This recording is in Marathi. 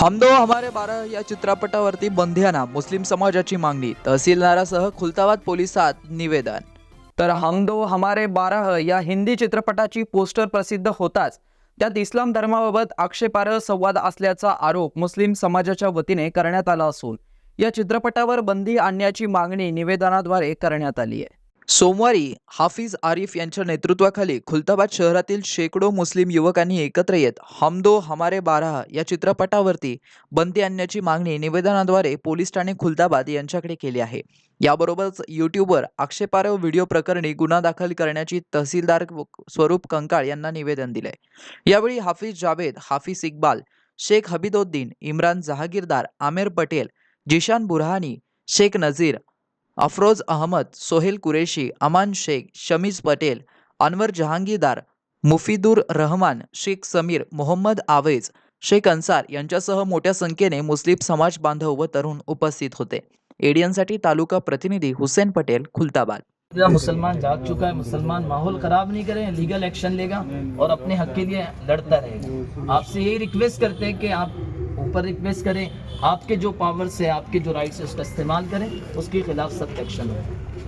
हम दो हमारे बारा या चित्रपटावरती बंधियाना मुस्लिम समाजाची मागणी तहसीलदारासह खुलताबाद पोलिसात निवेदन. तर हम दो हमारे बारह या हिंदी चित्रपटाची पोस्टर प्रसिद्ध होताच. त्यात इस्लाम धर्माबाबत आक्षेपार्ह संवाद असल्याचा आरोप मुस्लिम समाजाच्या वतीने करण्यात आला असून या चित्रपटावर बंदी आणण्याची मागणी निवेदनाद्वारे करण्यात आली आहे. सोमवारी हाफिज आरिफ यांच्या नेतृत्वाखाली खुलताबाद शहरातील शेकडो मुस्लिम युवकांनी एकत्र येत हमदो हमारे बारा या चित्रपटावरती बंदी आणण्याची मागणी निवेदनाद्वारे पोलीस ठाणे खुलताबाद यांच्याकडे केली आहे. याबरोबरच यूट्यूबवर आक्षेपार्ह व्हिडिओ प्रकरणी गुन्हा दाखल करण्याची तहसीलदार स्वरूप कंकाळ यांना निवेदन दिले यावेळी हाफिज जावेद हाफिज इक्बाल शेख हबीदोद्दीन इम्रान जहागीरदार आमेर पटेल जिशान बुरहानी शेख नझीर अफरोज अहमद सोहेल कुरेशी अमान शेख शमीज पटेल अनवर जहांगीरदार मुफिदुर रहमान शेख समीर मोहम्मद आवेज शेख अन्सार यांच्यासह मोठ्या संख्येने मुस्लिम समाज बांधव व तरुण उपस्थित होते. एडियनसाठी तालुका प्रतिनिधी हुसेन पटेल खुलताबाद. मुसलमान जाग चुका है मुसलमान माहौल खराब नहीं करें लीगल एक्शन लेगा और अपने हक के लिए लड़ता रहेगा। आपसे यही रिक्वेस्ट करते हैं कि आप ऊपर रिक्वेस्ट करें आपके जो पावर्स है आपके जो राइट्स है उसका इस्तेमाल करें उसके खिलाफ सख्त एक्शन हो।